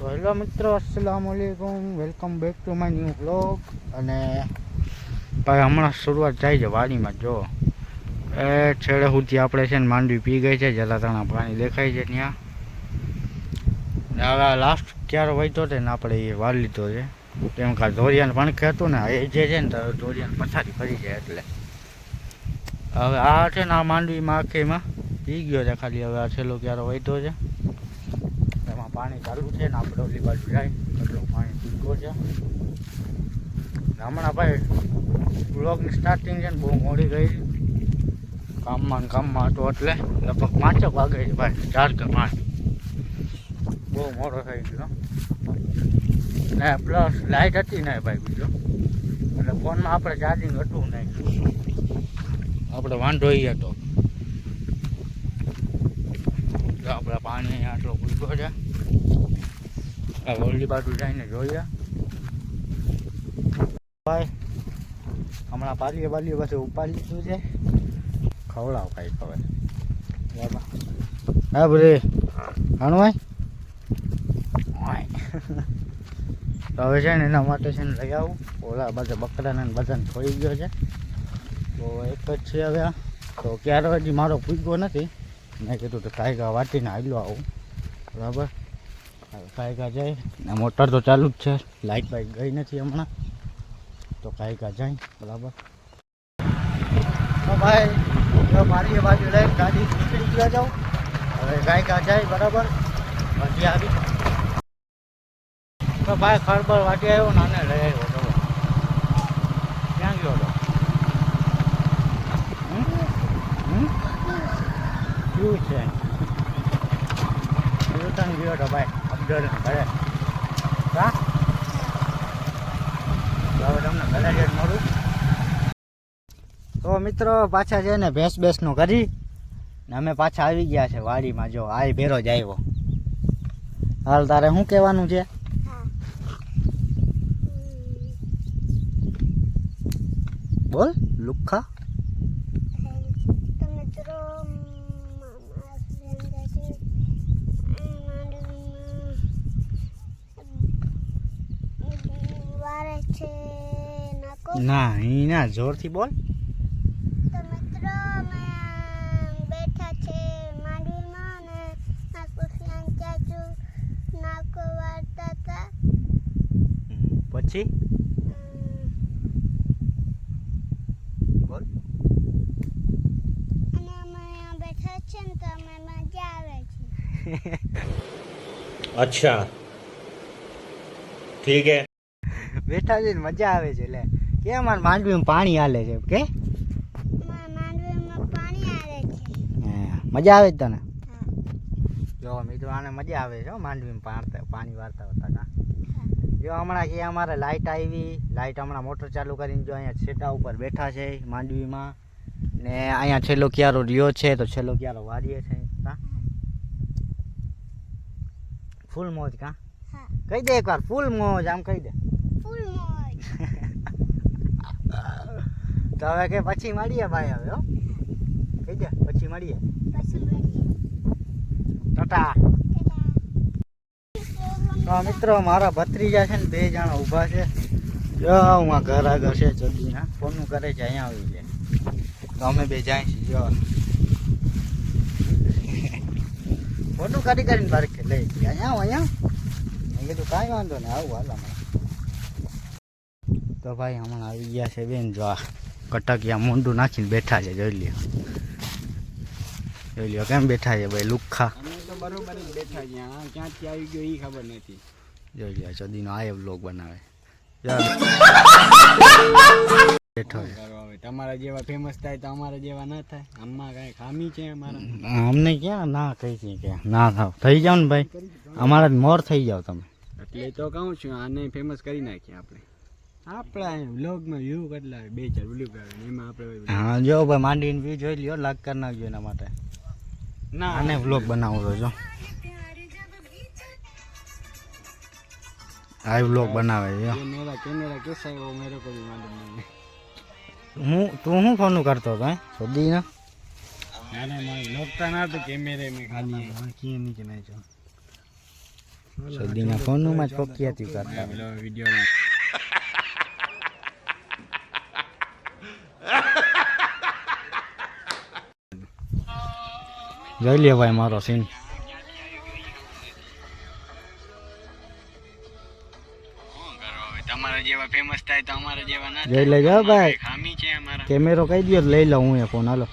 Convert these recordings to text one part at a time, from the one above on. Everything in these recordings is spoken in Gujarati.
તો હેલો મિત્રો, અસલામ વાલેકુમ back to my new vlog અને ભાઈ, હમણાં શરૂઆત થાય છે વાડીમાં, જો. એ છેડે સુધી આપણે છે ને માંડવી પી ગઈ છે જલાતાણા પાણી દેખાય છે ત્યાં. હવે લાસ્ટ ક્યારે વહીતો હતો ને આપણે એ વાર લીધો છે. કેમ કે ધોરિયાને પણ કહેતું ને એ જે છે ને, તો ધોરિયાને પથારી ફરી જાય એટલે. હવે આ છે ને આ માંડવીમાં આખીમાં પી ગયો છે ખાલી, હવે આ છેલ્લો ક્યારે વહીતો છે? એમાં પાણી ચાલુ છે ને આપણે ઓલી બાજુ જાય એટલું પાણી પીકો છે. હમણાં ભાઈ બ્લોગની સ્ટાર્ટિંગ છે ને બહુ મોડી ગઈ. કામમાં કામમાં હતો એટલે લગભગ પાંચ વાગે છે ભાઈ, ચાર કે પાંચ. બહુ મોડો થઈ ગયો. ને પ્લસ લાઇટ હતી ને ભાઈ બીજો. એટલે ફોનમાં આપણે ચાર્જિંગ હતું નહીં. આપણે વાંધો એ હતો. આપણે પાણી આટલો ભૂલકો છે. ઓલી બાજુ જઈને જોઈએ ભાઈ હમણાં પાલીએ પાલીએ પછી ઉપાડી લીધું છે ખવડાવ કાંઈ ખબર હા બરે હાણું ભાઈ તો હવે છે ને એના માટે છે ને લઈ આવું ઓલા બધા બકરાને બધાને થોડી ગયો છે તો એક જ છે હવે તો ક્યારે હજી મારો પૂગ્યો નથી મેં કીધું તો કાયગા વાટીને હાલ્યો આવું બરાબર હવે આ જાય. મોટર તો ચાલુ જ છે. લાઇટ બાઇટ ગઈ નથી હમણાં. તો કાયગા જાય. બરાબર. ભાઈ મારી બાજુ લઈને ગાડી નીકળી જાઉં હવે કાયગા જાય, બરાબર. હજી આવી. તો ભાઈ ખરબર વાટી આવ્યો નાને લઈ આવ્યો તો. ક્યાં ગયો હતો હમ? છે? કેવું છે ગયો હતો ભાઈ? ઘરે કા તો હવે તમને જઈને મળું. તો મિત્રો પાછા છે ને ભેંસ બેસનું કરી ને અમે પાછા આવી ગયા છે વાડીમાં. જો આ ભેરો જ આવ્યો. હાલ તારે શું કહેવાનું છે? બોલ લુખ્ખા વારે છે નાકો ના અહીં ના જોરથી બોલ. તો મિત્રો અમે બેઠા છે માંડવીમાં ને નાકુખિયાન ચાચુ નાકો વાળતા હતા. પછી? અને અમે બેઠા છે ને તો અમે મજા આવે છે. અચ્છા. ઠીક બેઠા છે મજા આવે છે એટલે કે અમારે માંડવીમાં પાણી હાલે છે કે? આવે છે. મજા આવે જ તને? જો મિત્રો આને મજા આવે છે હો માંડવીમાં પાણી વારતા હતા કા? જો હમણાં કે અમારે લાઇટ આવી લાઇટ હમણાં મોટર ચાલુ કરીને જો અહીંયા છેટા ઉપર બેઠા છે માંડવીમાં. ને અહીંયા છેલ્લો ક્યારો રહ્યો છે તો છેલ્લો ક્યારો વારીએ છે કા? ફૂલ મોજ કા? કહી દે એકવાર ફૂલ મોજ આમ કહી દે. ફૂલ મોજ. તો હવે કે પછી મળીએ ભાઈ હવે હો. કહી દે પછી મળીએ. ટાટા. તો મિત્રો મારા ભત્રીજા છે ને બે જણા ઊભા છે. જો હું આ ઘર આગળ છે જલ્દીના. ફોનનું કરે છે અહીંયા આવી જાય. તો અમે બે જાય છીએ જો. ફોનનું કરી કરીને બાર લઈ ગયા. અહીંયા આવો અહીંયા. મેં કીધું કાંઈ વાંધો નહીં આવું હાલ હમણાં તો ભાઈ હમણાં આવી ગયા છે બેન જો આ કટકિયા મૂંડું નાખીને બેઠા છે જોઈ લ્યો. જોઈ લ્યો કેમ બેઠા છે ભાઈ અમે તો બરોબર જ બેઠા છે આ ક્યાંથી આવી ગયો એ ખબર નથી. જોઈ લ્યો ચદીનો આ બ્લોગ બનાવે. બેઠો તમારા જેવા ફેમસ થાય તો અમારા જેવા ના થાય. આમાં કાંઈ ખામી છે અમારા? અમને ક્યાં ના કહી છે કે ના થાવ. થઈ જાવ ને ભાઈ. અમારા મોર થઈ જાવ તમે. એટલે તો કહું છું આને ફેમસ કરી નાખીએ આપણે. આપણે વ્લોગમાં વ્યૂ કેટલા બે ચાર વ્લોગ એમાં આપણે માંડીને વ્યૂ જોઈ લ્યો લાગ કરી એના માટે. ના. અને વ્લોગ બનાવવો જો. આ વ્લોગ બનાવે છે કેમેરા કેમેરા કેસા એવો મેરો કોઈ માંડી હું તું શું ફોન કરતો હતો સોદી ના. મારે લોકતા ના તો કેમેરા મેં ખાલી કે ફોનમાં જ પક્કી હતી કરતા. જોઈ લે ભાઈ મારો સીન તમારા જેવા ફેમસ થાય તો અમારા જેવા ના જોઈ લેજો ભાઈ. ખામી છે અમારા. કેમેરો કહી દો લઈ લઉં હું એ ફોન હાલો.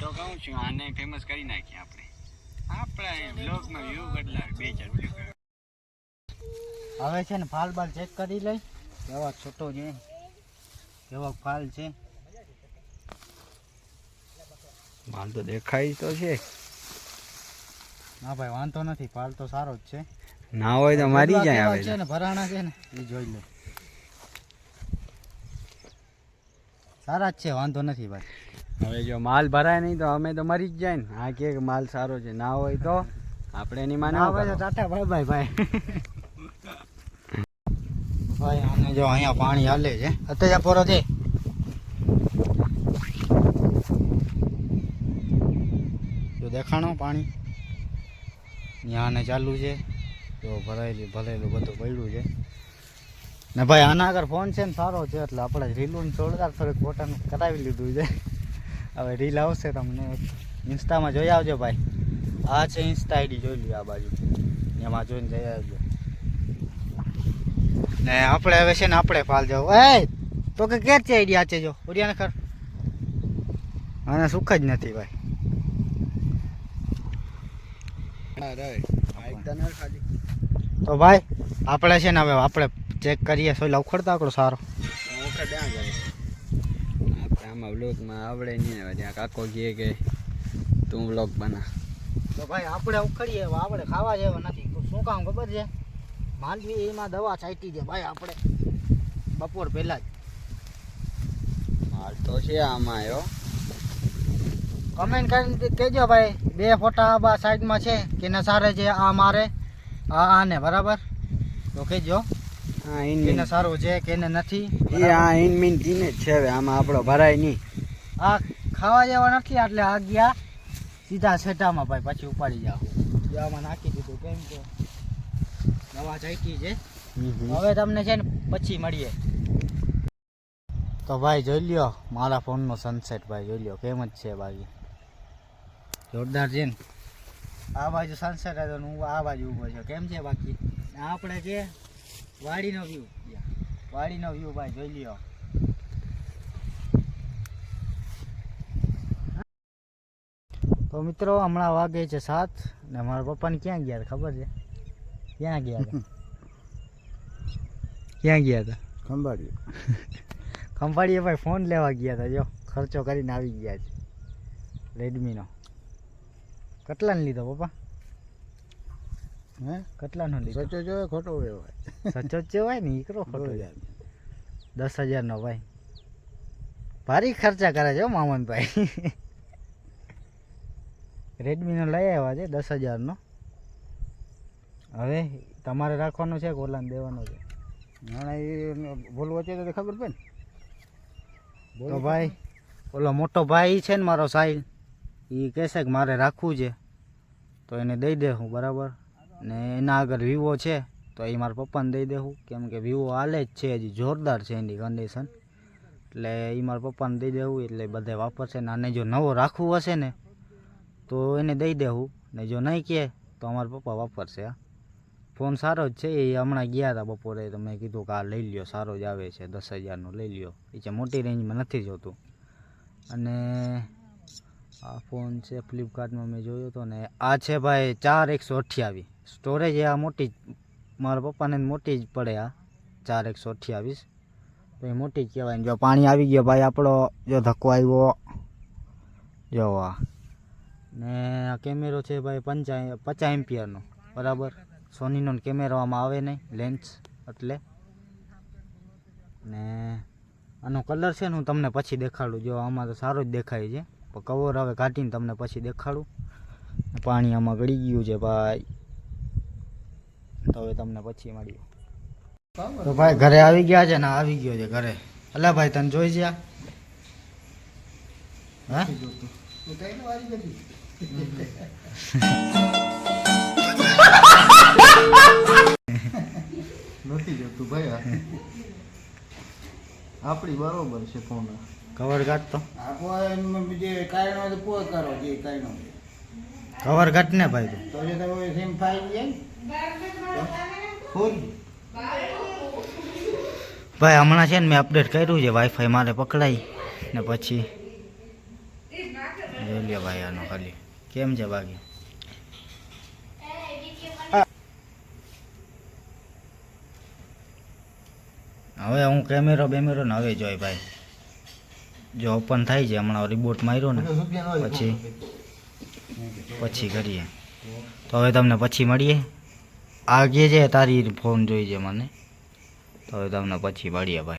તો કહું છું આને ફેમસ કરી નાખીએ આપણે. આપણા બ્લોગમાં વ્યૂ કેટલા બે ચાર વ્યૂ હવે છે ને ફાલ બાલ ચેક કરી લઈ. કેવા છોટો છે. કેવો ફાલ છે. માલ તો દેખાય તો છે. ના ભાઈ વાંધો નથી પાલ તો સારો જ છે. ના હોય તો મારી જાય આવે છે ને ભરાણા છે ને એ જોઈ લો. સારા જ છે વાંધો નથી ભાઈ. હવે જો માલ ભરાય નહીં તો અમે તો મરી જ જાય ને. આ કે માલ સારો છે ના હોય તો આપણે એની માને ભાઈ તો ટાટા બાય બાય ભાઈ. ભાઈ આને જો અહીંયા પાણી હાલે છે. અત્યારે પોરો દે દેખાણો પાણી. ત્યાં ને ચાલુ છે. તો ભરાયેલું ભરેલું બધું પડ્યું છે. ને ભાઈ આના આગળ ફોન છે ને સારો છે, એટલે આપણે રીલું જોરદાર થોડીક ફોટાનું કરાવી લીધું છે. હવે રીલ આવશે તમને. ઇન્સ્ટામાં જોઈ આવજો ભાઈ. આ છે ઇન્સ્ટા આઈડી જોઈ લ્યો આ બાજુ. એમાં જોઈને જઈ આવજો. ને આપણે હવે છે ને આપણે ફાલ જાવ. એ તો કે કેર છે આઈડી છે જો. ઉડિયાને ખર. અને સુખ જ નથી ભાઈ. તો ભાઈ, આપણે છે ને હવે આપણે ચેક કરીએ, સોય ઉખડતા આકડો સારો. આપણે આમાં વ્લોગમાં આવડે નહીં હવે ત્યાં કાકો કહે કે તું વ્લોગ બના તો ભાઈ, આપણે ઉખડીએ આપણે ખાવા જેવા નથી. શું કામ ખબર છે? માલવી એમાં દવા છાંટી છે ભાઈ, આપણે બપોર પહેલાં જ. માલ તો છે આમાં આવ્યો કમેન્ટ કરીને કહેજો ભાઈ બે ફોટા આ બા સાઈડમાં છે કે ને સારે છે આ મારે? આ આને બરાબર? તો કહેજો. કેને સારું છે કેને નથી એ આ ઇન મીન તીને છે હવે આમાં આપણો ભરાય નહીં. આ ખાવા જેવા નથી એટલે આ ગયા સીધા સેટામાં ભાઈ પછી ઉપાડી જાઓ. આમાં નાખી દીધું કેમ કે નવા ચાકી છે. હવે તમને છે ને પછી મળીએ. તો ભાઈ જોઈ લ્યો મારા ફોનનો સનસેટ ભાઈ જોઈ લ્યો કેમ જ છે બાકી જોરદાર છે ને. આ બાજુ સનસેટ હતો હું આ બાજુ ઊભો છું. કેમ છે બાકી? આપણે છે વાડીનો વ્યૂ વાડીનો વ્યૂ ભાઈ જોઈ લ્યો. તો મિત્રો હમણાં વાગે છે સાત ને મારા પપ્પાને ક્યાં ગયા હતા ખબર છે? ક્યાં ગયા હતા? ક્યાં ગયા હતા? ખંભાડી ખંભાળીએ ભાઈ ફોન લેવા ગયા હતા. જો ખર્ચો કરીને આવી ગયા છે. રેડમીનો. કેટલાનો લીધો પપ્પા. હે? કેટલાનો લીધો. સચો જો ખોટો વેવાય સચો જ હોય ને ઈકરો ખોટો. દસ હજારનો ભાઈ. ભારી ખર્ચા કરે છે મામનભાઈ. રેડમીનો લઈ આવ્યા છે દસ હજારનો. હવે તમારે રાખવાનો છે કે ઓલાને દેવાનો છે? નાણા એ બોલવો છે તો ખબર પડે ને. તો ભાઈ ઓલો મોટો ભાઈ છે ને મારો સાહિલ. એ કહેશે કે મારે રાખવું છે, તો એને દઈ દે હું બરાબર? ને એના આગળ વિવો છે, તો એ મારા પપ્પાને દઈ દેવું કેમ કે વિવો હાલે જ છે, હજી જોરદાર છે એની કન્ડિશન એટલે એ મારા પપ્પાને દઈ દેવું એટલે બધે વાપરશે. ને આને જો નવો રાખવું હશે ને, તો એને દઈ દેવું ને જો નહીં કહે તો અમારા પપ્પા વાપરશે ફોન સારો જ છે, એ હમણાં ગયા હતા બપોરે, તો મેં કીધું કે આ લઈ લ્યો, સારો જ આવે છે, દસ હજારનો લઈ લ્યો. એ છે મોટી રેન્જમાં નથી જોતું. અને આ ફોન છે ફ્લિપકાર્ટમાં મેં જોયો હતો ને આ છે ભાઈ ચાર એકસો અઠ્યાવીસ. સ્ટોરેજ આ મોટી મારા પપ્પાને મોટી જ પડે આ ચાર એકસો અઠ્યાવીસ. તો એ મોટી જ કહેવાય જો પાણી આવી ગયો ભાઈ આપણો, જો ધક્કો આવ્યો. જો આ. ને આ કેમેરો છે ભાઈ પંચા પચાસ એમ્પિયરનો. બરાબર? સોનીનો કેમેરો આમાં આવે નહીં લેન્સ એટલે. ને આનો કલર છે ને હું તમને પછી દેખાડું. જો આમાં તો સારો જ દેખાય છે. કવર હવે કાઢીને તમને પછી દેખાડું. પાણી આમાં ગળી ગયું છે ભાઈ. તો હવે તમને પછી મળ્યું તો ભાઈ ઘરે આવી ગયા છે ને આવી ગયો છે ઘરે. અલા ભાઈ, તને જોઈ છે હા? નથી જતું ભાઈ આપણી બરોબર છે ફોન કવર કાયણો તો? કરો જે કાયણો કવર કાઢ ને ભાઈ તો? જે તમે સિમ ફાઈ છે ને? ફૂલ? ભાઈ હમણાં છે ને મેં અપડેટ કર્યું છે વાઈફાઈ મારે પકડાય ને પછી જોઈ લે ભાઈ આનો ખાલી. કેમ છે બાકી? હવે હું કેમેરો બેમેરો ને હવે જોઈ ભાઈ. જો ઓપન થાય છે હમણાં રિબોટ માર્યો ને પછી પછી કરીએ. તો હવે તમને પછી મળીએ. આગે છે તારી ફોન જોઈ છે મને. તો હવે તમને પછી મળીએ ભાઈ.